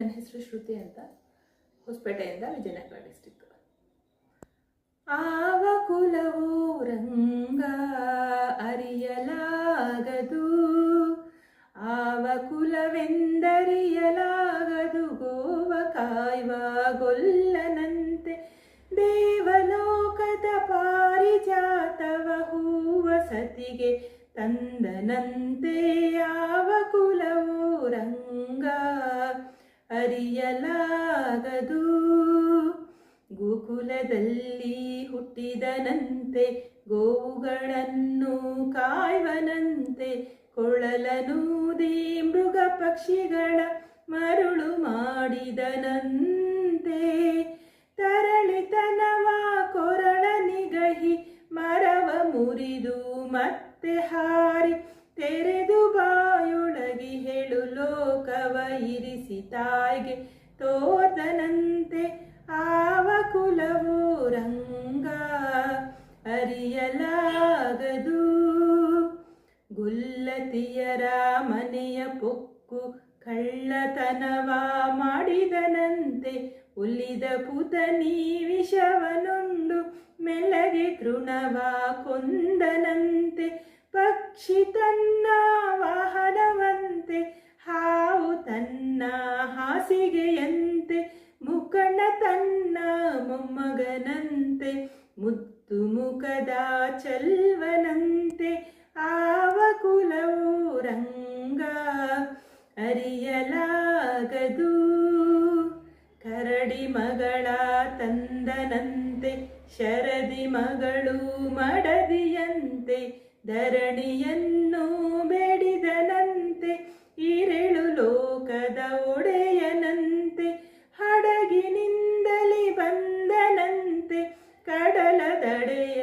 ನನ್ನ ಹೆಸರು ಶ್ರುತಿ ಅಂತ ಹೊಸಪೇಟೆಯಿಂದ ವಿಜಯನಗರ ಡಿಸ್ಟಿಕ್ ಆವ ಕುಲವು ರಂಗ ಅರಿಯಲಾಗದು, ಆವ ಕುಲವೆಂದರಿಯಲಾಗದು, ಗೋವ ಕಾಯುವ ಗೊಲ್ಲನಂತೆ ದೇವಲೋಕದ ಪಾರಿಜಾತವ ಹೂವ ಸತಿಗೆ ತಂದನಂತೆ. ಯಾವ ಕುಲವು ರಂಗ ಅರಿಯಲಾಗದು. ಗೋಕುಲದಲ್ಲಿ ಹುಟ್ಟಿದನಂತೆ, ಗೋವುಗಳನ್ನು ಕಾಯುವನಂತೆ ಕೊಳಲನೂದಿ ಮೃಗ ಪಕ್ಷಿಗಳ ಮರುಳು ಮಾಡಿದನಂತೆ. ತರಳಿತನವ ಕೊರಳ ನಿಗಹಿ, ಮರವ ಮುರಿದು ಮತ್ತೆ ಹಾರಿ, ತೆರೆದು ಹೇಳು ಲೋಕವ ಇರಿಸಿ ತಾಯಿಗೆ ತೋದನಂತೆ ಆವ ಕುಲವು ರಂಗ ಅರಿಯಲಾಗದು. ಗುಲ್ಲತಿಯರ ಮನೆಯ ಪೊಕ್ಕು ಕಳ್ಳತನವ ಮಾಡಿದನಂತೆ ಉಲ್ಲಿದ ಪುತನಿ ವಿಷವನುಂಡು ಮೆಲ್ಲಗೆ ತೃಣವ ಕೊಂದನಂತೆ ಪಕ್ಷಿ ತನ್ನ ಮುಖದ ಚಲ್ವನಂತೆ ಆವ ಕುಲವು ರಂಗ ಅರಿಯಲಾಗದು. ಕರಡಿ ಮಗಳ ತಂದನಂತೆ, ಶರದಿ ಮಗಳು ಮಡದಿಯಂತೆ, ಧರಣಿಯನ್ನು ಬೇಡಿದನಂತೆ ಇರೆಳು ಲೋಕದ ಒಡೆಯನಂತೆ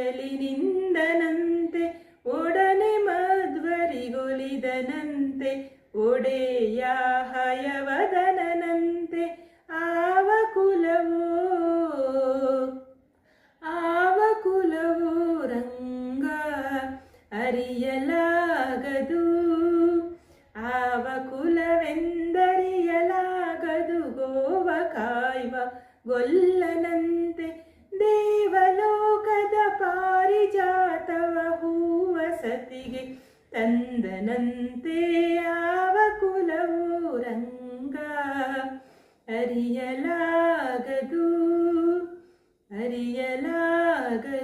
ದಡೆಯಲಿ ನಿಂದನಂತೆ ಒಡನೆ ಮಧ್ವರಿಗೊಲಿದನಂತೆ ಒಡೆಯ ಹಯವದನಂತೆ ಆವ ಕುಲವೋ ಆವ ಕುಲವೋ ರಂಗ ಅರಿಯಲಾಗದು, ಆವ ಕುಲವೆಂದರಿಯಲಾಗದು, ಗೋವ ಕಾಯ್ವ ಗೊಲ್ಲನಂತೆ ತಂದನಂತೆ ಯಾವ ಕುಲವು ರಂಗ ಅರಿಯಲಾಗದು ಅರಿಯಲಾಗದು ಅರಿಯಲಾಗದು